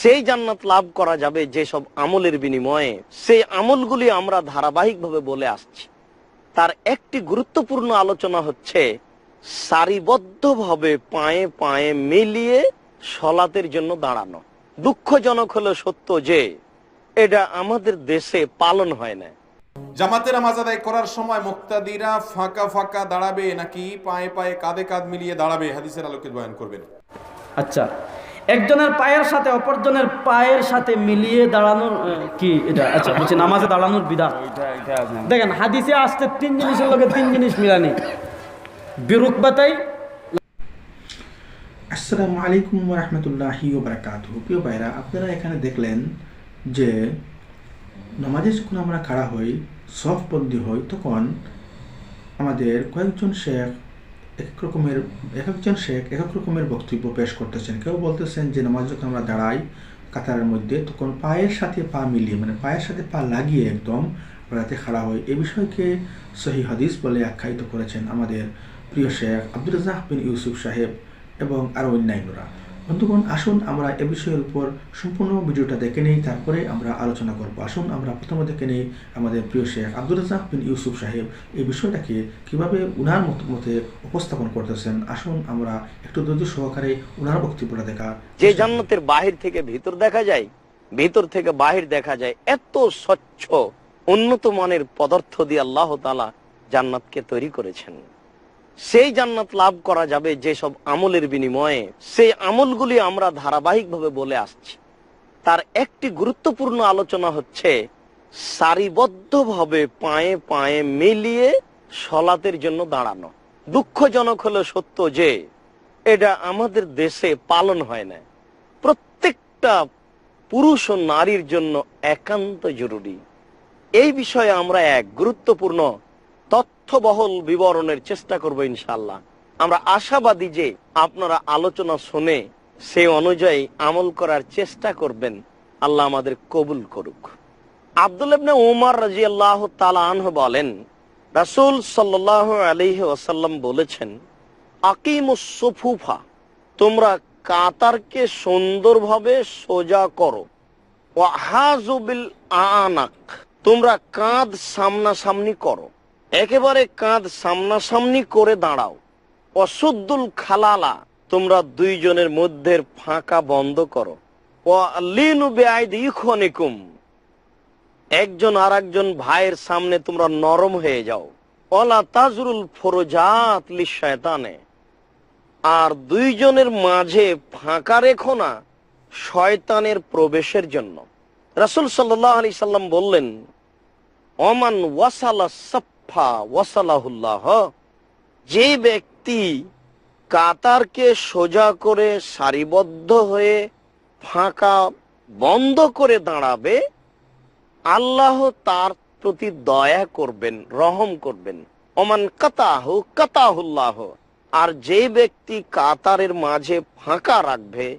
সেই জান্নাত লাভ করা যাবে যেসব আমলের বিনিময়ে। সেই আমলগুলি আমরা ধারাবাহিকভাবে বলে আসছি। তার একটি গুরুত্বপূর্ণ আলোচনা হচ্ছে সারিবদ্ধভাবে পায়ে পায়ে মিলিয়ে সলাতের জন্য দাঁড়ানো। দুঃখজনক হলো সত্য যে এটা আমাদের দেশে পালন হয় না। জামাতের নামাজ আদায় করার সময় মুক্তাদিরা ফাঁকা ফাঁকা দাঁড়াবে নাকি পায়ে পায়ে কাঁধে কাঁধ মিলিয়ে দাঁড়াবে? হাদিসের আলোকে বয়ান করবেন। আচ্ছা একজনের পায়ের সাথে অপরজনের পায়ের সাথে মিলিয়ে দাঁড়ানোর কি এটা? আচ্ছা বলছি নামাজে দাঁড়ানোর বিধান। দেখেন, হাদিসে আসতে তিন জিনিসের লগে তিন জিনিস মিলানি। বিরুক বাতাই আসসালামু আলাইকুম রহমতুল্লাহি বারাকাত প্রিয় ভাইরা, আপনারা এখানে দেখলেন যে নামাজে যখন আমরা খাড়া হই, সফবন্দি হই, তখন আমাদের কয়েকজন শেখ এক রকমের, এক একজন শেখ এক এক রকমের বক্তব্য পেশ করতেছেন। কেউ বলতেছেন যে নামাজ যখন আমরা দাঁড়াই কাতারের মধ্যে, তখন পায়ের সাথে পা মিলিয়ে মানে পায়ের সাথে পা লাগিয়ে একদম রাতে খাড়া হয় এ বিষয়কে সহি হাদিস বলে আখ্যায়িত করেছেন আমাদের প্রিয় শেখ আব্দুল রাজাক বিন ইউসুফ সাহেব এবং আরও অন্যান্যরা। বন্ধুগণ, আসুন আমরা এ বিষয়ের উপর সম্পূর্ণ ভিডিওটা দেখে নেই, তারপরে আমরা আলোচনা করব। আসুন আমরা প্রথমে দেখে নেই আমাদের প্রিয় শেখ আব্দুল রাজাক বিন ইউসুফ সাহেব এই বিষয়টাকে কীভাবে উনার মত উপস্থাপন করতেছেন। আসুন আমরা একটু ধৈর্য সহকারে উনার বক্তব্যটা দেখা যে জান্নাতের বাহির থেকে ভিতর দেখা যায়, ভিতর থেকে বাহির দেখা যায় এত স্বচ্ছ, উন্নত মানের পদার্থ দিয়ে আল্লাহ তালা জান্নাতকে তৈরি করেছেন। সেই জান্নাত লাভ করা যাবে যেসব আমলের বিনিময়ে। সেই আমলগুলি আমরা ধারাবাহিকভাবে বলে আসছি। তার একটি গুরুত্বপূর্ণ আলোচনা হচ্ছে, সারিবদ্ধভাবে পায়ে পায়ে মিলিয়ে সলাতের জন্য দাঁড়ানো। দুঃখজনক হলো সত্য যে, এটা আমাদের দেশে পালন হয় না। প্রত্যেকটা পুরুষ ও নারীর জন্য একান্ত জরুরি। এই বিষয়ে আমরা এক গুরুত্বপূর্ণ তথ্যবহল বিবরণের চেষ্টা করব ইনশাল্লাহ আমরা আশাবাদী যে আপনারা আলোচনা শুনে সে অনুযায়ী আমল করার চেষ্টা করবেন। আল্লাহ আমাদের কবুল করুক। আব্দুল উমর রাজি আল্লাহ তালাহ বলেন, রাসুল সাল্লাহ আলহি ওয়াসাল্লাম বলেছেন, আকিমুস সুফুফা, তোমরা কাতারকে সুন্দরভাবে সোজা করো। ওয়াহাজুবিল আনাক, তোমরা কাঁধ সামনাসামনি করো। একেবারে কাঁধ সামনাসামনি করে দাঁড়াও। অসুদ্দুল খালালা তোমরা দুইজনের মধ্যে ফাঁকা বন্ধ করো। একজন আর একজন ভাইয়ের সামনে তোমরা নরম হয়ে যাও। অলা তাজরুল ফরজাত লিশায়তানে। আর দুইজনের মাঝে ফাঁকা রেখো না শয়তানের প্রবেশের জন্য। রাসুল সাল্লাহ সাল্লাম বললেন অমান ওয়াসালা যে ব্যক্তি কাতারকে সোজা করে সারিবদ্ধ হয়ে ফাঁকা বন্ধ করে দাঁড়াবে, আল্লাহ তার প্রতি দয়া করবেন, রহম করবেন। অমান কাতাহ কাতাহুল্লাহ। আর যে ব্যক্তি কাতারের মাঝে ফাঁকা রাখবে,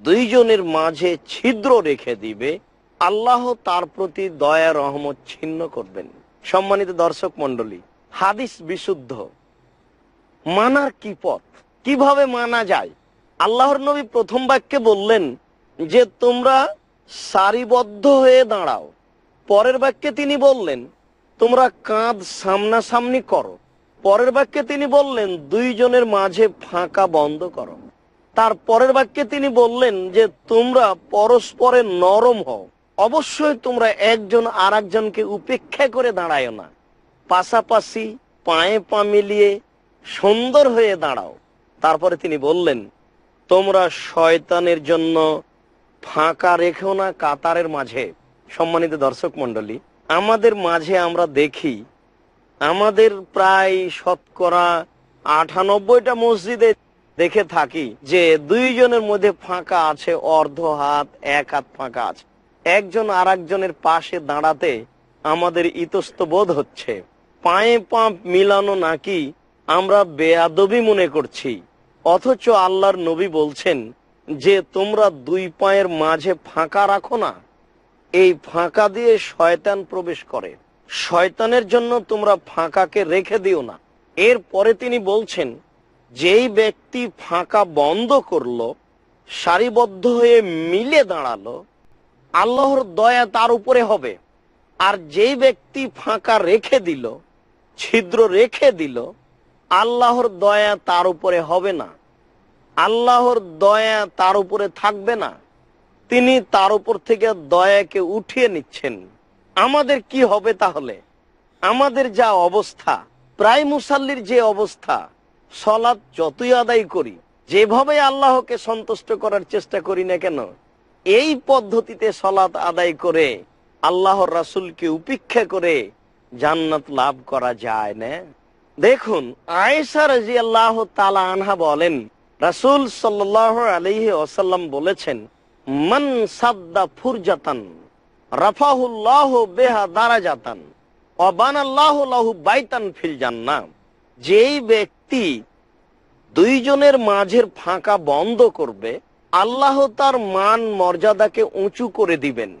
দুইজনের মাঝে ছিদ্র রেখে দিবে, আল্লাহ তার প্রতি দয়া রহমত ছিন্ন করবেন। সম্মানিত দর্শক মন্ডলী হাদিস বিশুদ্ধ। মানার কি পথ? কীভাবে মানা যায়? আল্লাহর নবী প্রথম বাক্যে বললেন যে, তোমরা সারিবদ্ধ হয়ে দাঁড়াও। পরের বাক্যে তিনি বললেন, তোমরা কাঁধ সামনাসামনি করো। পরের বাক্যে তিনি বললেন, দুইজনের মাঝে ফাঁকা বন্ধ করো। তার পরের বাক্যে তিনি বললেন যে, তোমরা পরস্পরের নরম হও। অবশ্যই তোমরা একজন আর একজনকে উপেক্ষা করে দাঁড়ায় না। পাশাপাশি পায়ে পা মিলিয়ে সুন্দর হয়ে দাঁড়াও। তারপরে তিনি বললেন, তোমরা শয়তানের জন্য ফাঁকা রেখেও না, কাতারের মাঝে। সম্মানিত দর্শক মন্ডলী আমাদের মাঝে আমরা দেখি, আমাদের প্রায় শতকরা আটানব্বইটা মসজিদে দেখে থাকি যে দুইজনের মধ্যে ফাঁকা আছে, অর্ধ হাত, এক হাত ফাঁকা আছে। একজন আর একজনের পাশে দাঁড়াতে আমাদের ইতস্ত বোধ হচ্ছে। পায়ে পাম্প মিলানো নাকি আমরা বেয়াদবি মনে করছি। অথচ আল্লাহর নবী বলছেন যে, তোমরা দুই পায়ের মাঝে ফাঁকা রাখো না। এই ফাঁকা দিয়ে শয়তান প্রবেশ করে। শয়তানের জন্য তোমরা ফাঁকাকে রেখে দিও না। এরপরে তিনি বলছেন, যেই ব্যক্তি ফাঁকা বন্ধ করল, সারিবদ্ধ হয়ে মিলে দাঁড়াল আল্লাহর দয়া তার উপরে হবে। আর যেই ব্যক্তি ফাঁকা রেখে দিল, ছিদ্র রেখে দিল, আল্লাহর দয়া তার উপরে হবে না। আল্লাহর দয়া তার উপরে থাকবে না। তিনি তার উপর থেকে দয়াকে উঠিয়ে নিচ্ছেন। আমাদের কি হবে তাহলে? আমাদের যা অবস্থা, প্রায় মুসাল্লির যে অবস্থা, সলাৎ যতই আদায় করি, যেভাবে আল্লাহকে সন্তুষ্ট করার চেষ্টা করি না কেন এই পদ্ধতিতে সলাৎ আদায় করে আল্লাহর রাসূলকে উপেক্ষা করে জান্নাত লাভ করা যায় না। দেখুন, আয়েশা রাজি আল্লাহ তালা আনহা বলেন, রাসূল সাল্লাহ আলাইহি ওসাল্লাম বলেছেন, মান সাদ্দা বেহা দারাজাতান যেই ব্যক্তি দুইজনের মাঝের ফাঁকা বন্ধ করবে আল্লাহ তার মান মর্যাদাকে উঁচু করে দিবেন।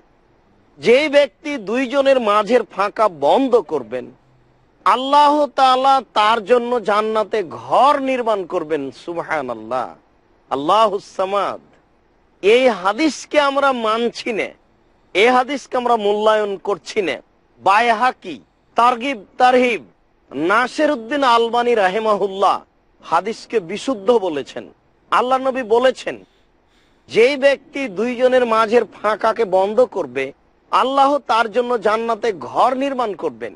যেই ব্যক্তি দুইজনের মাঝের ফাঁকা বন্ধ করবেন, আল্লাহ তাআলা তার জন্য জান্নাতে ঘর নির্মাণ করবেন সুবহান আল্লাহ আল্লাহ এই হাদিসকে আমরা মানছি না। এই হাদিসকে আমরা মূল্যায়ন করছি না। বায়হাকি তারগিব, তারহিব। নাসের উদ্দিন আলবানী রাহেমাহুল্লাহ হাদিসকে বিশুদ্ধ বলেছেন। আল্লাহ নবী বলেছেন যেই ব্যক্তি দুইজনের মাঝের ফাঁকাকে বন্ধ করবে, আল্লাহ তার জন্য জান্নাতে ঘর নির্মাণ করবেন।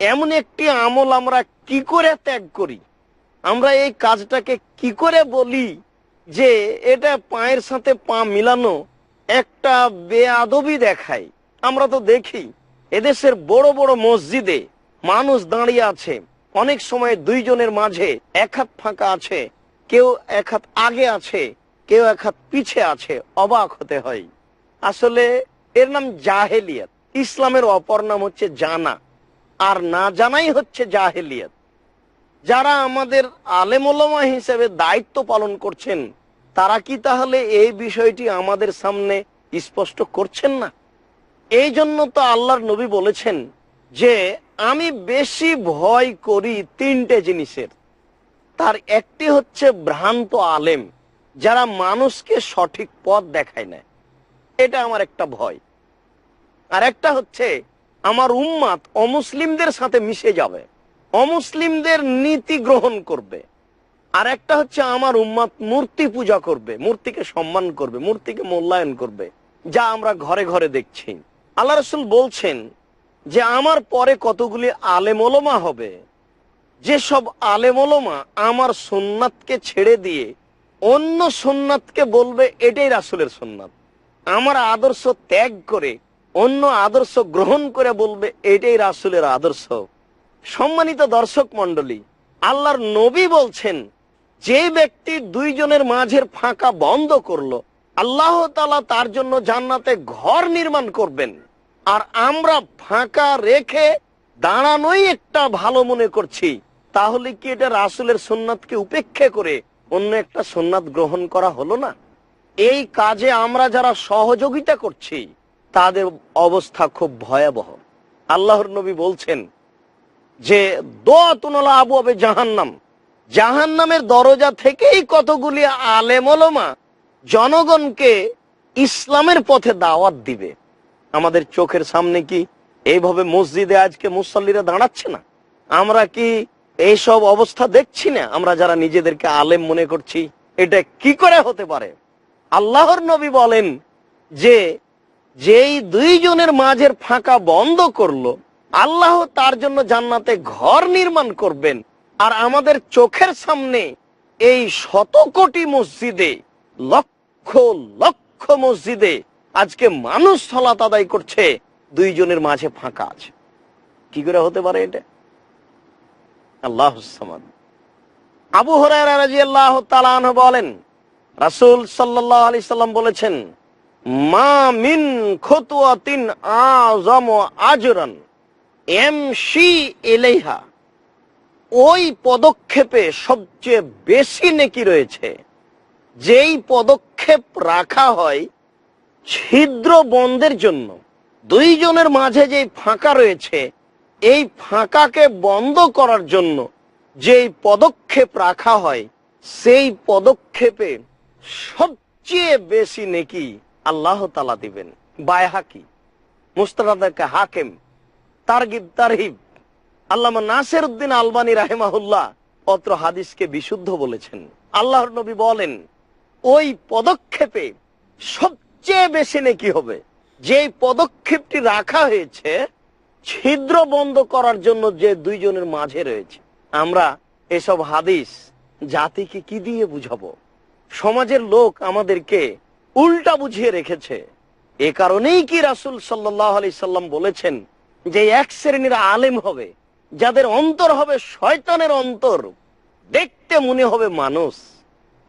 এমন একটি আমল আমরা কি করে ত্যাগ করি? আমরা এই কাজটাকে কি করে বলি যে এটা পায়ের সাথে পা মিলানো একটা বেআদবি দেখায়? আমরা তো দেখি, এদেশের বড় বড় মসজিদে মানুষ দাঁড়িয়ে আছে। অনেক সময় দুইজনের মাঝে এক হাত ফাঁকা আছে, কেউ এক হাত আগে আছে। কেউ এক হাত পিছে আছে, অবাক হতে হয়। আসলে এর নাম জাহেলিয়াত। ইসলামের অপর নাম হচ্ছে জানা। আর না জানাই হচ্ছে জাহেলিয়াত। যারা আমাদের আলেমোলমা হিসেবে দায়িত্ব পালন করছেন, তারা কি তাহলে এই বিষয়টি আমাদের সামনে স্পষ্ট করছেন না? এই জন্য তো আল্লাহর নবী বলেছেন যে, আমি বেশি ভয় করি তিনটে জিনিসের। তার একটি হচ্ছে ভ্রান্ত আলেম। যারা মানুষকে সঠিক পথ দেখায় না, এটা আমার একটা ভয়। আর একটা হচ্ছে, আমার উম্মাত অমুসলিমদের সাথে মিশে যাবে, অমুসলিমদের নীতি গ্রহণ করবে। আর একটা হচ্ছে, আমার উম্মাত মূর্তি পূজা করবে, মূর্তিকে সম্মান করবে, মূর্তিকে মূল্যায়ন করবে, যা আমরা ঘরে ঘরে দেখছি। আল্লাহ রসুল বলছেন যে, আমার পরে কতগুলি আলেমোলমা হবে, যেসব আলেমোলমা আমার সোননাথকে ছেড়ে দিয়ে অন্য সোননাথকে বলবে, এটাই রাসুলের সোননাথ। আমার আদর্শ ত্যাগ করে, অন্য আদর্শ গ্রহণ করে বলবে, এটাই রাসুলের আদর্শ। সম্মানিত দর্শক মন্ডলী আল্লাহর নবী বলছেন, যে ব্যক্তি দুইজনের মাঝের ফাঁকা বন্ধ করল, আল্লাহ তালা তার জন্য জান্নাতে ঘর নির্মাণ করবেন। আর আমরা ফাঁকা রেখে দাঁড়ানোই একটা ভালো মনে করছি। তাহলে কি এটা রাসুলের সোননাথকে উপেক্ষা করে অন্য একটা সোননাথ গ্রহণ করা হলো না। এই কাজে আমরা যারা সহযোগিতা করছি, তাদের অবস্থা খুব ভয়াবহ। আল্লাহর নবী বলছেন যে দোয়াতুনলা আবু আবে জাহান্নাম। জাহান্নামের দরজা থেকেই কতগুলি আলেমলমা জনগণকে ইসলামের পথে দাওয়াত দিবে। আমাদের চোখের সামনে কি এইভাবে মসজিদে আজকে মুসল্লিরা দাঁড়াচ্ছে না? আমরা কি এইসব অবস্থা দেখছি না। আমরা যারা নিজেদেরকে আলেম মনে করছি, এটা কি করে হতে পারে? আল্লাহর নবী বলেন যে, যেই দুইজনের মাঝের ফাঁকা বন্ধ করল, আল্লাহ তার জন্য জান্নাতে ঘর নির্মাণ করবেন। আর আমাদের চোখের সামনে এই শত কোটি মসজিদে, লক্ষ লক্ষ মসজিদে আজকে মানুষ সলাত আদায় করছে, দুইজনের মাঝে ফাঁকা আছে। কি করে হতে পারে এটা? আল্লাহ আবু বলেন, রাসূল সাল্লাম বলেছেন ইলাইহা। ওই পদক্ষেপে সবচেয়ে বেশি নেকি রয়েছে। যেই পদক্ষেপ রাখা হয় ছিদ্র বন্ধের জন্য। দুইজনের মাঝে যে ফাঁকা রয়েছে এই ফাঁকাকে বন্ধ করার জন্য যেই পদক্ষেপ রাখা হয়, সেই পদক্ষেপে সবচেয়ে বেশি নেকি আল্লাহ তালা দিবেন। বায়হাকি মুস্তাদাকে হাকেম, তারগিব তারহিব, আল্লামা নাসের উদ্দিন আলবানী রাহেমাহুল্লাহ পত্র হাদিসকে বিশুদ্ধ বলেছেন। আল্লাহর নবী বলেন, ওই পদক্ষেপে সবচেয়ে বেশি নেকি হবে। যে পদক্ষেপটি রাখা হয়েছে ছিদ্র বন্ধ করার জন্য যে দুইজনের মাঝে রয়েছে। আমরা এসব হাদিস জাতিকে কি দিয়ে বুঝাবো? সমাজের লোক আমাদেরকে উল্টা বুঝিয়ে রেখেছে। এ কারণেই কি রাসুল সাল্লাহ সাল্লাম বলেছেন যে এক শ্রেণির আলেম হবে, যাদের অন্তর হবে শয়তানের অন্তর, দেখতে মনে হবে মানুষ।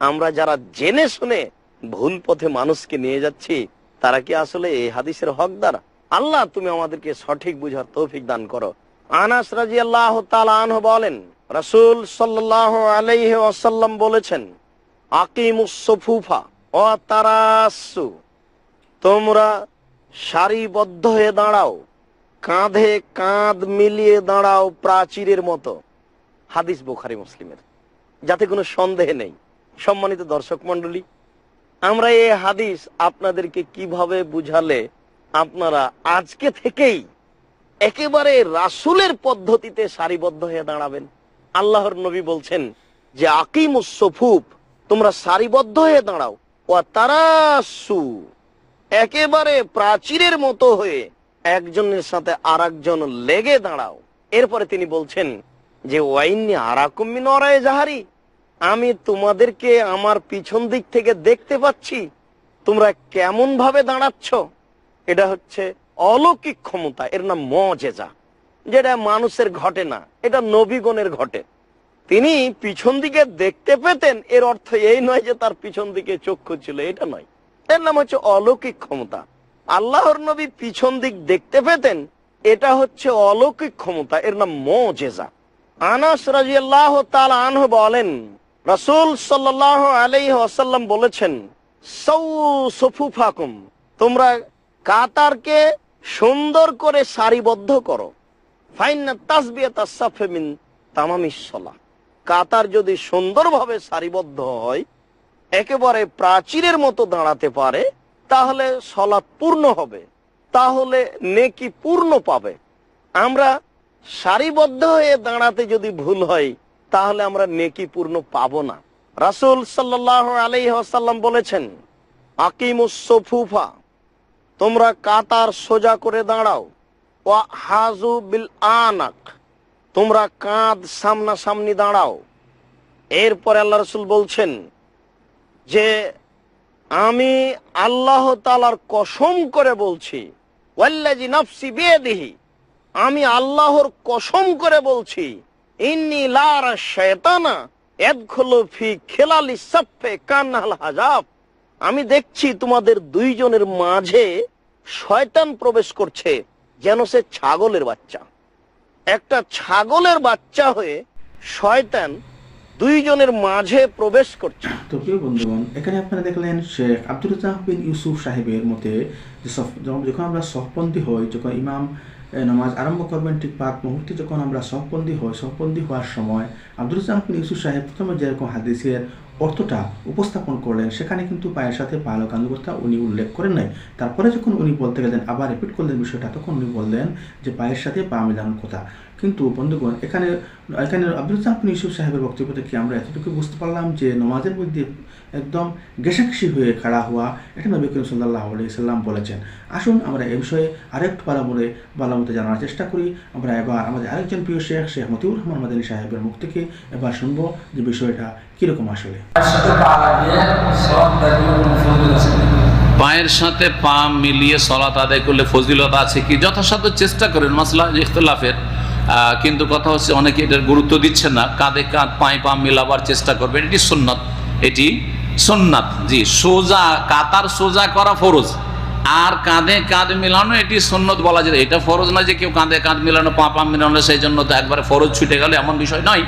আমরা যারা জেনে শুনে ভুল পথে মানুষকে নিয়ে যাচ্ছি, তারা কি আসলে এই হাদিসের হকদার? আল্লাহ তুমি আমাদেরকে সঠিক বুঝার তৌফিক দান করো। আনাস রাজি আল্লাহ বলেন, রাসুল সাল্লাহ আলাইহি বলেছেন তোমরা সারিবদ্ধ হয়ে দাঁড়াও, কাঁধে কাঁধ মিলিয়ে দাঁড়াও প্রাচীরের মতো। হাদিস বুখারি মুসলিমের। যাতে কোনো সন্দেহ নেই। সম্মানিত দর্শক মন্ডলী আমরা এই হাদিস আপনাদেরকে কীভাবে বুঝালে আপনারা আজকে থেকেই একেবারে রাসুলের পদ্ধতিতে সারিবদ্ধ হয়ে দাঁড়াবেন। আল্লাহর নবী বলছেন যে আকিম সফুফ তোমরা সারিবদ্ধ হয়ে দাঁড়াও। ও তারাসু একেবারে প্রাচীরের মতো হয়ে একজনের সাথে আর লেগে দাঁড়াও। এরপরে তিনি বলছেন যে ওয়াইনি আরাকুমিন অরায় জাহারি, আমি তোমাদেরকে আমার পিছন দিক থেকে দেখতে পাচ্ছি। তোমরা কেমন ভাবে দাঁড়াচ্ছ? এটা হচ্ছে অলৌকিক ক্ষমতা, এর নাম মজেজা, যেটা মানুষের ঘটে না, এটা নবীগণের ঘটে। তিনি পিছন দিকে দেখতে পেতেন, এর অর্থ এই নয় যে তার পিছন দিকে চক্ষু ছিল, এটা নয়। এর নাম হচ্ছে অলৌকিক ক্ষমতা। আল্লাহর নবী পিছন দিক দেখতে পেতেন, এটা হচ্ছে অলৌকিক ক্ষমতা, এর নাম মজেজা। আনাস রাজিয়াল্লাহ তাআলা আনহ বলেন, রাসূল সাল্লাল্লাহু আলাইহি ওয়াসাল্লাম বলেছেন সৌ সফুফাকুম, তোমরা কাতারকে সুন্দর করে সারিবদ্ধ করো। তামামিস কাতার যদি সুন্দরভাবে সারিবদ্ধ হয়, একেবারে প্রাচীরের মতো দাঁড়াতে পারে, তাহলে সলাৎ পূর্ণ হবে। তাহলে নেকি পূর্ণ পাবে। আমরা সারিবদ্ধ হয়ে দাঁড়াতে যদি ভুল হয়, তাহলে আমরা নেকি পূর্ণ পাব না। রাসূল সাল্লাহ আলাইসাল্লাম বলেছেন, আকিমুস সফুফা। তোমরা কাতার সোজা করে দাঁড়াও। হাজু বিল আনাক। তোমরা কাঁধ সামনাসামনি দাঁড়াও। এরপরে আল্লাহ রসুল বলছেন যে, আমি আল্লাহ তালার কসম করে বলছি ওয়াল্লাজি নাফসি বিয়েদিহি, আমি আল্লাহর কসম করে বলছি, ইন্নি লার শয়তানা এদখলো ফি খেলালি সাফে কান্নাল হাজাব। আমি দেখছি তোমাদের দুইজনের মাঝে শয়তান প্রবেশ করছে, যেন সে ছাগলের বাচ্চা। একটা ছাগলের বাচ্চা হয়ে শয়তান দুইজনের মাঝে প্রবেশ করছে। তো প্রিয় বন্ধুগণ, এখানে আপনারা দেখলেন শেখ আব্দুল বিন ইউসুফ সাহেবের মতে যখন আমরা সহপন্থী হই, যখন ইমাম নামাজ আরম্ভ করবেন ঠিক পাক মুহূর্তে যখন আমরা সহপন্থী হই সহপন্থী হওয়ার সময় আব্দুল বিন ইউসুফ সাহেব প্রথমে যেরকম হাদিসের অর্থটা উপস্থাপন করলেন, সেখানে কিন্তু পায়ের সাথে পালো কান্দুকর্তা উনি উল্লেখ করেন নাই। তারপরে যখন উনি বলতে গেলেন, আবার রিপিট করলেন বিষয়টা, তখন উনি বললেন যে পায়ের সাথে পা মেলানোর কথা। কিন্তু বন্ধুগণ, এখানে এখানে আব্দুল জাহাবিন ইউসুফ সাহেবের বক্তব্য থেকে আমরা এতটুকু বুঝতে পারলাম যে নমাজের মধ্যে একদম ঘেঁষাঘেঁষি হয়ে খাড়া হওয়া এটা নবী করিম সাল্লাহ সাল্লাম বলেছেন। আসুন আমরা এ বিষয়ে আরেকটু ভালো বলে ভালো মতো জানার চেষ্টা করি। আমরা এবার আমাদের আরেকজন প্রিয় শেখ শেখ মতিউর রহমান মাদানী সাহেবের মুখ থেকে এবার শুনব যে বিষয়টা কীরকম আসলে। পায়ের সাথে পা মিলিয়ে সলাত আদায় করলে ফজিলত আছে কি? যথাসাধ্য চেষ্টা করেন, মাসলা ইখতলাফের। কিন্তু কথা হচ্ছে অনেকে এটার গুরুত্ব দিচ্ছেন না। কাঁধে কাঁধ পায়ে পা মিলাবার চেষ্টা করবেন। এটি সুন্নত। এটি সুন্নাত। জি, সোজা, কাতার সোজা করা ফরজ। আর কাঁধে কাঁধ মিলানো, এটি সুন্নত বলা যায়। এটা ফরজ নয় যে কেউ কাঁধে কাঁধ মিলানো, পা পা মিলানো সেই জন্য তো একবারে ফরজ ছুটে গেলে, এমন বিষয় নয়।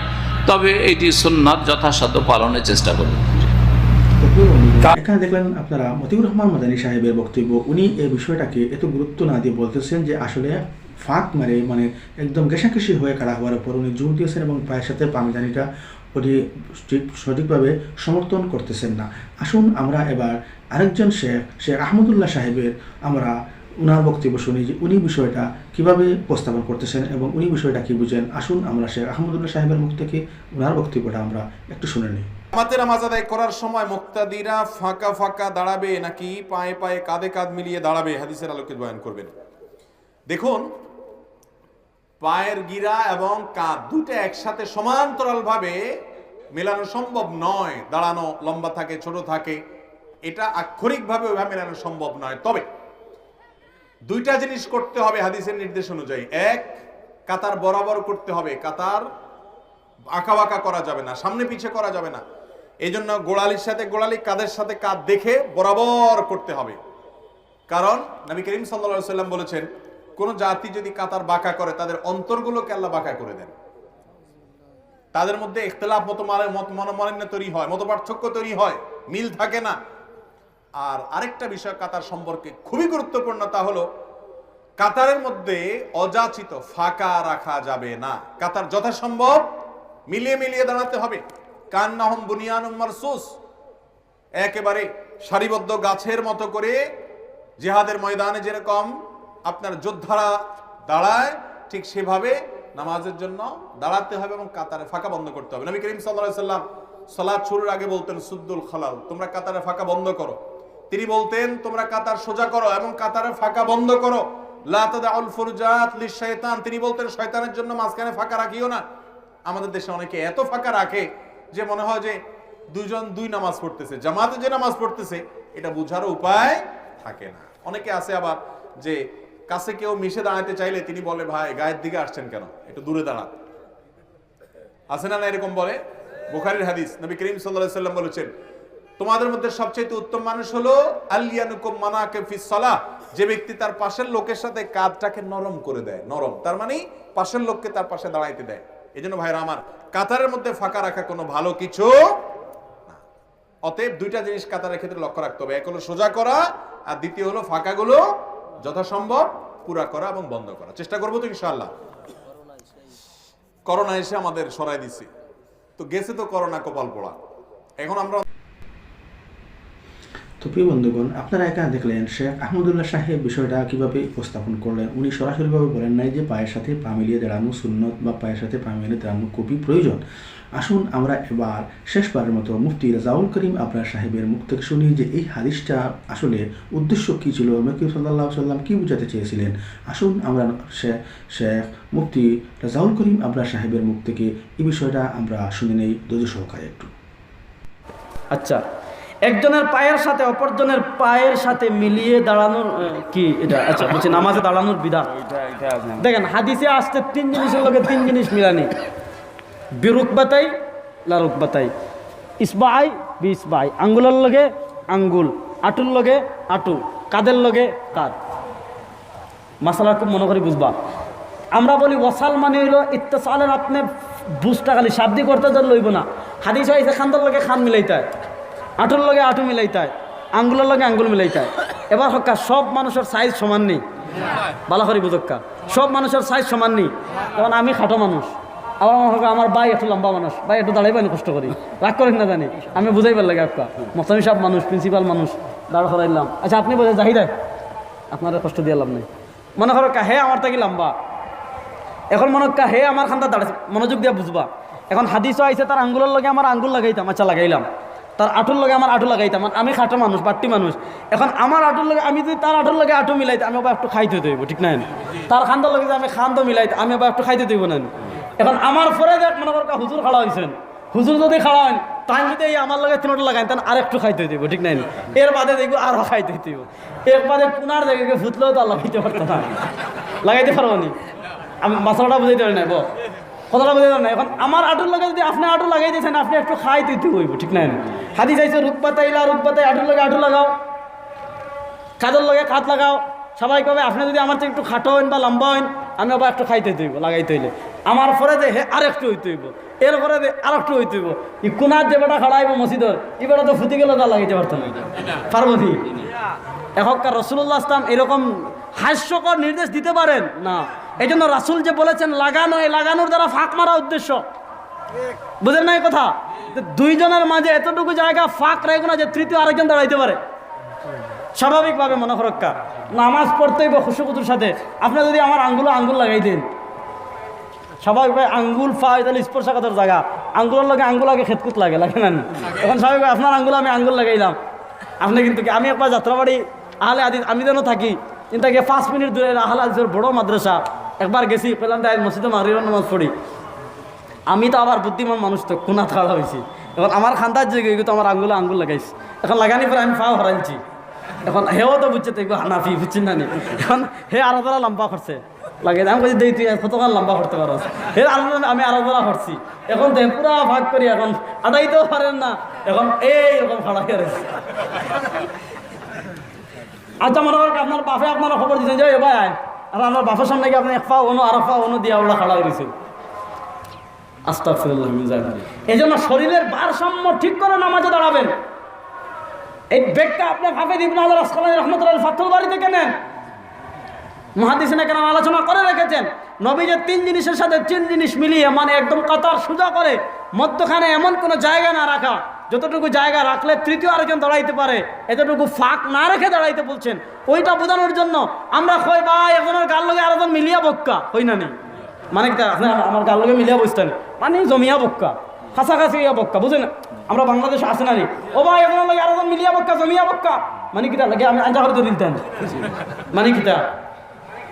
তবে এটি সুন্নাত যথাসাধ্য পালনের চেষ্টা এখানে দেখলেন আপনারা মতিউর রহমান মাদানী সাহেবের বক্তব্য। উনি এই বিষয়টাকে এত গুরুত্ব না দিয়ে বলতেছেন যে আসলে ফাঁক মারে মানে একদম ঘেঁষাঘেঁষি হয়ে কাড়া হওয়ার পর উনি জোর দিয়েছেন এবং পায়ের সাথে পামিদানিটা সঠিকভাবে সমর্থন করতেছেন না। আসুন আমরা এবার আরেকজন শেখ শেখ আহমদুল্লাহ সাহেবের আমরা উনার বক্তব্য শুনি যে উনি বিষয়টা কীভাবে উপস্থাপন করতেছেন এবং উনি বিষয়টা কি বুঝেন। আসুন আমরা শেখ আহমদুল্লাহ সাহেবের মুখ থেকে উনার বক্তব্যটা আমরা একটু শুনে নিই। আমাদের নামাজ আদায় করার সময় মুক্তাদিরা ফাঁকা ফাঁকা দাঁড়াবে নাকি পায়ে পায়ে কাঁধে কাঁধ মিলিয়ে দাঁড়াবে? হাদিসের আলোকে বয়ান করবেন। দেখুন পায়ের গিরা এবং কাঁধ দুটো একসাথে সমান্তরালভাবে মেলানো সম্ভব নয়, দাঁড়ানো লম্বা থাকে, ছোট থাকে। এটা আক্ষরিকভাবে ওইভাবে মেলানো সম্ভব নয়। তবে দুইটা জিনিস করতে হবে হাদিসের নির্দেশ অনুযায়ী। এক, কাতার বরাবর করতে হবে। কাতার আঁকা বাঁকা করা যাবে না, সামনে পিছে করা যাবে না। এই জন্য গোড়ালির সাথে গোড়ালি কাদের সাথে কাঁধ দেখে বরাবর করতে হবে। কারণ নবী করিম সাল্লা সাল্লাম বলেছেন কোন জাতি যদি কাতার বাঁকা করে, তাদের অন্তরগুলোকে আল্লাহ বাঁকা করে দেন। তাদের মধ্যে ইখতলাফ মতো মত মনোমালিন্য তৈরি হয় মত পার্থক্য তৈরি হয়, মিল থাকে না। আর আরেকটা বিষয় কাতার সম্পর্কে খুবই গুরুত্বপূর্ণ তা হলো, কাতারের মধ্যে অযাচিত, ফাঁকা রাখা যাবে না। কাতার যথাসম্ভব মিলিয়ে মিলিয়ে দাঁড়াতে হবে। কান্নাহম বুনিয়ান মারসুস। একেবারে সারিবদ্ধ গাছের মতো করে জিহাদের ময়দানে যেরকম আপনার যোদ্ধারা দাঁড়ায়, ঠিক সেভাবে নামাজের জন্য দাঁড়াতে হবে এবং কাতারে ফাঁকা বন্ধ করতে হবে। নবী করিম সাল্লাহ সাল্লাম সালাদ শুরুর আগে বলতেন, সুদ্দুল খালাল, তোমরা কাতারে ফাঁকা বন্ধ করো। তিনি বলতেন, তোমরা কাতার সোজা করো এবং কাতারে ফাঁকা বন্ধ করো। তিনি বলতেন, শয়তানের জন্য মাঝখানে ফাঁকা রাখিও না। আমাদের দেশে অনেকে এত ফাঁকা রাখে যে মনে হয় যে দুইজন দুই নামাজ পড়তেছে, জামাতে যে নামাজ পড়তেছে, এটা বুঝারও উপায় থাকে না। অনেকে আছে আবার যে কাছে কেউ মিশে দাঁড়াতে চাইলে তিনি বলে, ভাই, গায়ের দিকে আসছেন কেন? একটু দূরে দাঁড়ান। আছে না এরকম বলে? বুখারির হাদিস, নবী করিম সাল্লাম বলেছেন, তোমাদের মধ্যে সবচেয়ে উত্তম মানুষ হলো যে ব্যক্তি তার পাশের লোকের সাথে কাঁধটাকে নরম করে দেয়, নরম। তার মানে পাশের লোককে তার পাশে দাঁড়াইতে দেয়। এই জন্য ভাইরা আমার, কাতারের মধ্যে ফাঁকা রাখা কোনো ভালো কিছু অতএব দুইটা জিনিস কাতারের ক্ষেত্রে লক্ষ্য রাখতে হবে। এক হলো সোজা করা, আর দ্বিতীয় হলো ফাঁকাগুলো যথাসম্ভব পুরা করা এবং বন্ধ করা। চেষ্টা করব তো ইনশাআল্লাহ। করোনা এসে আমাদের সরাই দিছে। তো গেছে তো করোনা কপাল পোড়া। এখন আমরা তো প্রিয় বন্ধুগণ, আপনারা এখানে দেখলেন শেখ আহমদুল্লাহ সাহেব বিষয়টা কীভাবে উপস্থাপন করলেন, উনি সরাসরিভাবে বলেন নাই যে পায়ের সাথে পা মিলিয়ে দাঁড়ানো সুন্নত বা পায়ের সাথে পা মিলিয়ে দাঁড়ানো খুবই প্রয়োজন। আসুন আমরা এবার শেষবারের মতো মুফতি রাজাউল করিম আবরার সাহেবের মুখ থেকে শুনি যে এই হাদিসটা আসলে উদ্দেশ্য কী ছিল? মকিম সাল্লাহ সাল্লাম কী বোঝাতে চেয়েছিলেন? আসুন আমরা শেখ মুফতি রাজাউল করিম আবরার সাহেবের মুখ থেকে এই বিষয়টা আমরা শুনে নেই। ধৈর্য সহকারে একটু। আচ্ছা একজনের পায়ের সাথে অপরজনের পায়ের সাথে মিলিয়ে দাঁড়ানোর কি এটা? আচ্ছা বলছি নামাজে দাঁড়ানোর বিধান। দেখেন হাদিসে আসতে তিন জিনিসের লগে তিন জিনিস মিলানি। বিরুক বাতাই লারুক বাতাই ইসবাই বি ইসবাই আঙ্গুলের লগে আঙ্গুল, আটুর লগে আটু, কাদের লগে কাদ। মাসালা খুব মনে করি বুঝবা। আমরা বলি ওয়াসাল মানে হইল ইত্তেসালের আপনি বুঝটা খালি শাব্দি করতে তো লইব না। হাদিস হয়েছে খান্দর লগে খান মিলাইতায় আঁটুর লগে আঁটু মিলাইতায় আঙ্গুলের লগে আঙ্গুল মিলাইতায় এবার হক্কা সব মানুষের সাইজ সমান নেই। বালা করি বুঝক্কা সব মানুষের সাইজ সমান নেই। কারণ আমি খাটো মানুষ। আমার হক্কা আমার বাই একটু লম্বা মানুষ, ভাই একটু দাঁড়াইবেন কষ্ট করি। রাগ করেন না জানি, আমি বুঝাইবার লাগে আপকা মস্তামি সাহেব মানুষ প্রিন্সিপাল মানুষ, দাঁড় করাইলাম আচ্ছা আপনি বোঝে জাহিদায় আপনার কষ্ট দিয়ে লাভ নেই। মনে করো কা হে আমার থাকি লম্বা। এখন মনে কা হে আমার খান্তা দাঁড়াইছে, মনোযোগ দিয়ে বুঝবা। এখন হাদিসও আইছে, তার আঙ্গুলের লগে আমার আঙ্গুল লাগাইতাম আচ্ছা লাগাইলাম। তার আঁটুর লগে আমার আঁটু লাগাইতাম আর আমি খাটো মানুষ, বাট্টি মানুষ। এখন আমার আঁটুর লগে, আমি যদি তার আঁটুর লগে আঁটু মিলাইতে, আমি আবার একটু খাইতে দেবো ঠিক না তার খান্দর লগে যে আমি খান্দ মিলাইতে, আমি আবার একটু খাইতে দেবো না? এখন আমার পরে দেখ, মনে করো হুজুর খাড়া হয়েছেন হুজুর যদি খাড়া হয় তাই যদি এই আমার লগে তিনটা লাগাই তাহলে আর একটু খাইতে দিব ঠিক নাই? এর বাদে দেখব আর খাইতে দিব এর বাদে পুনার দেখে ফুটলেও তো লাগাইতে পারতো না। লাগাইতে পারব নি? আমি মশলাটা বুঝাইতে পারি না বো। কথাটা বুঝাইতে পারি না এখন আমার আটুর লগে যদি আপনি আটু লাগাই দিয়েছেন, আপনি একটু খাই দিতে হইব, ঠিক নাই? হাদি চাইছে রুক পাতাইলা রুক পাতাই আটুর লগে আটু লাগাও। কাজের লগে কাত লাগাও। সবাই কবে, আপনি যদি আমার থেকে একটু খাটো হইন বা লম্বা হইন, আমি আবার একটু খাইতে হইব, লাগাইতে হইলে। আমার পরে যে হে আর একটু হইতে হইব। এর পরে যে আর একটু হইতে হইব। ই কোনার যে বেটা খাড়াইব মসজিদর, ই বেটা তো ফুটি গেলে তা লাগাইতে পারতো না। পার্বতী এখনকার রসুল্লাহ ইসলাম এরকম হাস্যকর নির্দেশ দিতে পারেন? না। এই জন্য রাসুল যে বলেছেন, লাগানো এই লাগানোর দ্বারা ফাঁক মারা উদ্দেশ্য। বুঝেন না এই কথা? দুইজনের মাঝে এতটুকু জায়গা ফাঁক রাখব না যে তৃতীয় আরেকজন দাঁড়াইতে পারে। স্বাভাবিকভাবে মনে ফরক্কা নামাজ পড়তেই বা খুশুকুতুর সাথে। আপনি যদি আমার আঙ্গুলো আঙ্গুল লাগাই দেন স্বাভাবিকভাবে আঙ্গুল ফা তাহলে স্পর্শকাতর জায়গা। আঙ্গুলের লগে আঙ্গুল আগে খেতকুত লাগে লাগে না? এখন স্বাভাবিক আপনার আঙ্গুল আমি আঙ্গুল লাগাইলাম। আপনি কিন্তু আমি একবার যাত্রাবাড়ি আহলে আদি আমি যেন থাকি, কিন্তু পাঁচ মিনিট দূরে আহলে আদিসের বড় মাদ্রাসা। একবার গেছি, পেলাম তাই মসজিদে মাগরিবের নামাজ পড়ি। আমি তো আবার বুদ্ধিমান মানুষ তো কোনা থাড়া হয়েছি। এখন আমার খান্দার যে তো আমার আঙ্গুলে আঙ্গুল লাগাইছি। এখন লাগানি পরে আমি ফাও হরাইছি। এখন হেও তো বুঝছে তো হানাফি, বুঝছেন নি? এখন হে আরও তারা লম্বা করছে। লাগে, আমি বলছি দেই, তুই কতক্ষণ লম্বা করতে পারো হে আরও আমি তারা করছি। এখন তো পুরা ভাগ করি এখন। আদাইতেও পারেন না। এখন এইরকম খাড়া করে আচ্ছা মনে করেন আপনার বাপে আপনারা খবর দিচ্ছেন যে ভাই। আর আমার বাপের সামনে গিয়ে আপনি এক পা অনু আর পা অনু দিয়ে ওরা খাড়া মিন যালিক। এই জন্য শরীরের ভারসাম্য ঠিক করে নামাজে দাঁড়াবেন। এই বেগটা আপনি ভাবে দিবেন আল্লাহ রহমতুল্লাহ ফাতুল বাড়ি থেকে নেন মহাদিসিনে কেন আলোচনা করে রেখেছেন। নবী যে তিন জিনিসের সাথে তিন জিনিস মিলিয়ে মানে একদম কাতার সোজা করে মধ্যখানে এমন কোনো জায়গা না রাখা, যতটুকু জায়গা রাখলে তৃতীয় আরেকজন দাঁড়াইতে পারে, এতটুকু ফাঁক না রেখে দাঁড়াইতে বলছেন। ওইটা বোঝানোর জন্য আমরা কই, ভাই একজনের গাল লগে আরেকজন মিলিয়া বক্কা? হই না নি? মানে আমার গাল লগে মিলিয়া বসতেন। মানে জমিয়া বক্কা কাছাকাছি ইয়া বক্কা, বুঝেন? আমরা বাংলাদেশে আসে না নি? ও ভাই একজনের লগে আরেকজন মিলিয়া বক্কা, জমিয়া বক্কা? মানে কিটা, লাগে আমি আঞ্জা করে তো দিতেন মানে কিটা?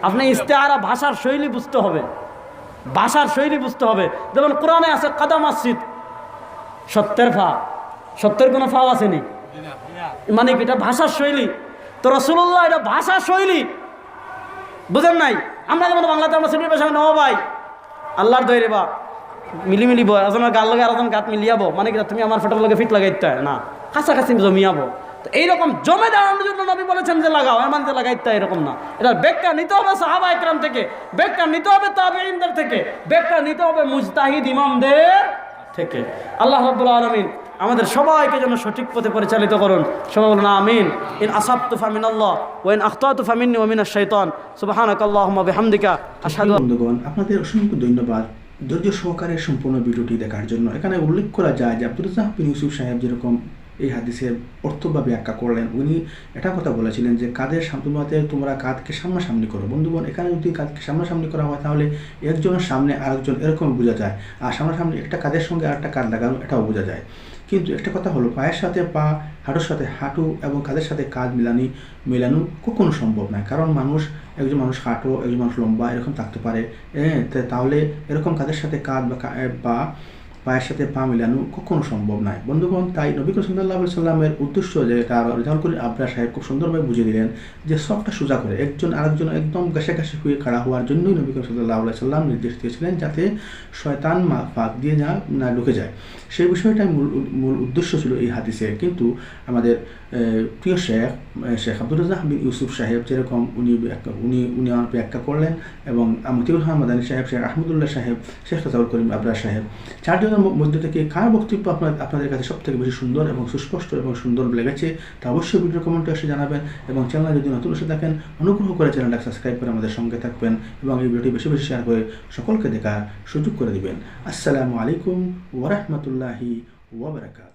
আপনি ইস্তেহারা ভাষার শৈলী বুঝতে হবে। ভাষার শৈলী বুঝতে হবে। যেমন কোরআনে আছে কাদা মসজিদ সত্যের ফা। সত্যের কোনো ফাও আসেনি। মানে এটা ভাষার শৈলী। তো রসুল্লাহ এটা ভাষার শৈলী। বুঝেন নাই? আমরা যেমন বাংলাতে আমরা সিটির পেশা নব ভাই। আল্লাহর দৈরে বা মিলি মিলিব এজনের গাল লগে আর গাত মিলিয়াবো। মানে কি? তুমি আমার ফটোর লগে ফিট লাগাইতে না। কাছাকাছি জমিয়াবো। তো এইরকম জমে দাঁড়ানোর জন্য নবী বলেছেন যে লাগাও, এমন যে লাগাইতে হয় এরকম না। এটা বেগটা নিতে হবে সাহাবা একরাম থেকে বেগটা নিতে হবে তাবেইনদের থেকে বেগটা নিতে হবে মুজতাহিদ ইমামদের থেকে। আল্লাহ রাব্বুল আলামিন আমাদের সবাইকে যেন সঠিক পথে পরিচালিত করুন। সবাই বলুন, আমিন। ইন আসাবতু ফামিন আল্লাহ ওয়াইন আখতাতু ফামিন্নি ওয়া মিনাশ শাইতান। সুবহানাকাল্লাহুম্মা বিহামদিকা, আশহাদু আন বন্ধুগণ, আপনাদের অসংখ্য ধন্যবাদ ধৈর্য সহকারে সম্পূর্ণ ভিডিওটি দেখার জন্য। এখানে উল্লেখ করা যায় যে আব্দুল বিন ইউসুফ সাহেব যেরকম এই হাদিসের বা ব্যাখ্যা করলেন। উনি এটা কথা বলেছিলেন যে, কাদের সামনে তোমরা কাঁধকে সামনাসামনি করো? বন্ধুগণ, এখানে যদি কাঁধকে সামনাসামনি করা হয়, তাহলে একজনের সামনে আরেকজন এরকম বোঝা যায়। আর সামনাসামনি একটা কাঁধের সঙ্গে আরেকটা কাঁধ লাগানো, এটাও বোঝা যায়। কিন্তু একটা কথা হলো, পায়ের সাথে পা, হাঁটুর সাথে হাঁটু এবং কাঁধের সাথে কাঁধ মিলানি, মেলানো কখনো সম্ভব নয়। কারণ মানুষ, একজন মানুষ হাঁটো, একজন মানুষ লম্বা, এরকম থাকতে পারে। হ্যাঁ তাহলে এরকম কাঁধের সাথে কাঁধ বা পায়ের সাথে পা মেলানো কখনো সম্ভব নয়। বন্ধুগণ, তাই নবী সাল্লাহ সাল্লামের উদ্দেশ্য যে তার রেজাউল করিম আবরা সাহেব খুব সুন্দরভাবে বুঝিয়ে দিলেন যে সবটা সোজা করে একজন আরেকজন একদম ঘাসে হয়ে খাড়া হওয়ার জন্যই নবী সাল্লাহ সাল্লাম নির্দেশ দিয়েছিলেন যাতে শয়তান মা ফাঁক দিয়ে না না ঢুকে যায়। সেই বিষয়টাই মূল মূল উদ্দেশ্য ছিল এই হাদিসের কিন্তু আমাদের প্রিয় শেখ শেখ আব্দুল রাজাক বিন ইউসুফ সাহেব যেরকম উনি উনি উনি আমার ব্যাখ্যা করলেন এবং মতিউল রহমান মাদানী সাহেব, শেখ আহমদুল্লাহ সাহেব, শেখ রাজাউল করিম আবরার সাহেব। চারজনের মধ্যে থেকে কার বক্তব্য আপনার, আপনাদের কাছে সবথেকে বেশি সুন্দর এবং সুস্পষ্ট এবং সুন্দর লেগেছে তা অবশ্যই ভিডিও কমেন্টে এসে জানাবেন এবং চ্যানেল যদি নতুন এসে থাকেন, অনুগ্রহ করে চ্যানেলটা সাবস্ক্রাইব করে আমাদের সঙ্গে থাকবেন এবং এই ভিডিওটি বেশি বেশি শেয়ার করে সকলকে দেখার সুযোগ করে দিবেন। আসসালামু আলাইকুম ওরহমতুল্লাহি ওবরাকাত